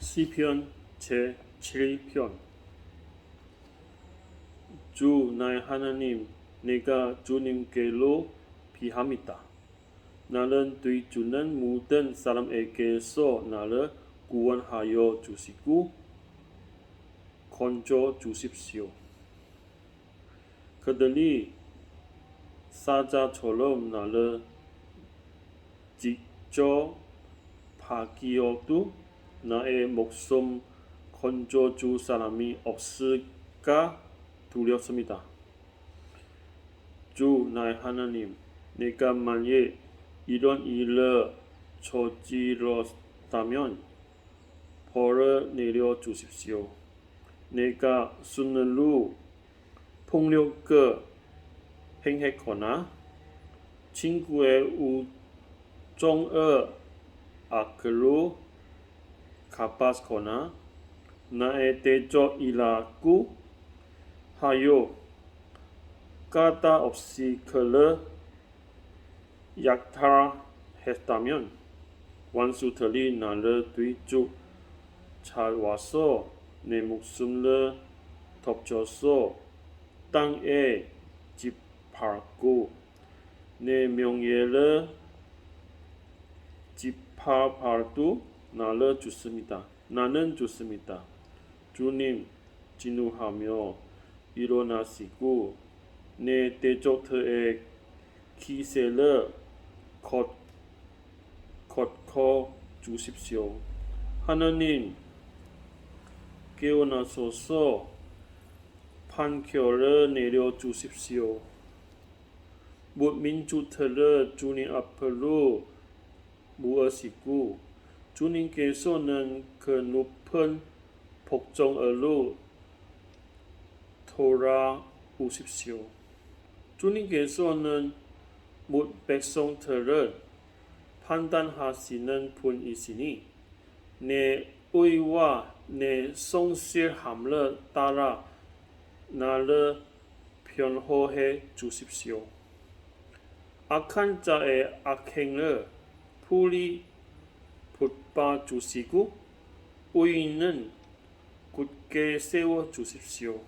시편 제 7편 주 나의 하나님 내가 주님께로 비합니다. 나는 뒤 주는 모든 사람에게서 나를 구원하여 주시고 건져 주십시오. 그들이 사자처럼 나를 직접 파기어도 나의 목숨 건져 줄 사람이 없을까 두렵습니다. 주 나의 하나님, 내가 만일 이런 일을 저질렀다면 벌을 내려 주십시오. 내가 순으로 폭력을 행했거나 친구의 우정을 악으로 갚았거나 나의 대적이라고 하여 까다 없이 그를 약탈했다면 원수들이 나를 뒤쫓 찾아와서 내 목숨을 덮쳐서 땅에 짓밟고 내 명예를 짓밟아도 나를 주습니다. 나는 좋습니다. 주님 진노하며 일어나시고 내 대적들의 기세를 걷, 걷고 주십시오. 하나님 깨어나소서 판결을 내려 주십시오. 민주들을 주님 앞으로 모으시고 주님께서는 그 높은 복종으로 돌아오십시오. 주님께서는 못 백성들을 판단하시는 분이시니 내 의와 내 성실함을 따라 나를 변호해 주십시오. 악한 자의 악행을 풀이 붙바 주시고 의인은 굳게 세워 주십시오.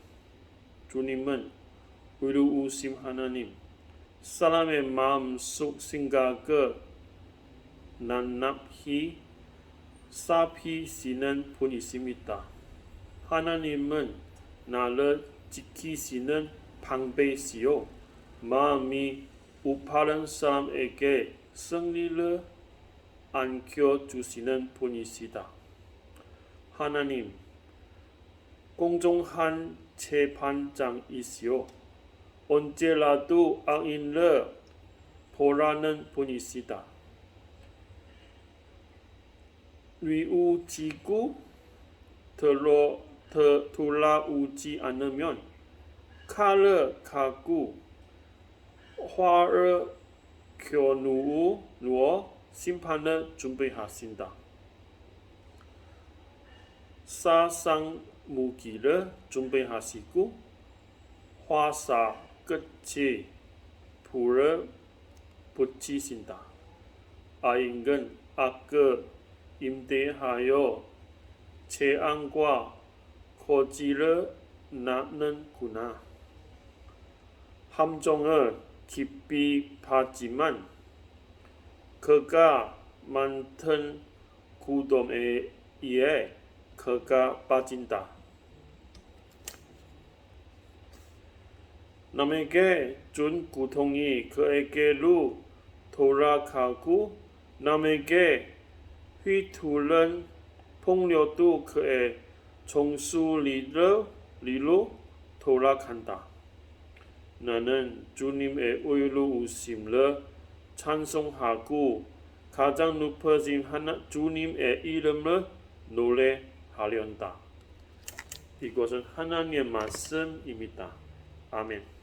주님은 의로우심 하나님, 사람의 마음 속 생각을 낱낱이 살피시는 분이십니다. 하나님은 나를 지키시는 방배시요 마음이 우파른 사람에게 승리를 안겨 주시는 분이시다. 하나님, 공정한 재판장이시오. 언제라도 악인을 보라는 분이시다. 위우지고 들어 더 돌아오지 않으면 칼을 가고 화를 겨누어 심판을 준비하신다. 사상 무기를 준비하시고 화사 끝이 불을 붙이신다. 아인은 악을 임대하여 재앙과 거지를 낳는구나. 함정을 깊이 봤지만 그가 많던 구덩이에 의해 그가 빠진다. 남에게 준 고통이 그에게로 돌아가고 남에게 휘두른 폭력도 그의 정수리로 리로 돌아간다. 나는 주님의 의로 우심을 찬송하고 가장 높아진 하나 주님의 이름을 노래하련다. 이것은 하나님의 말씀입니다. 아멘.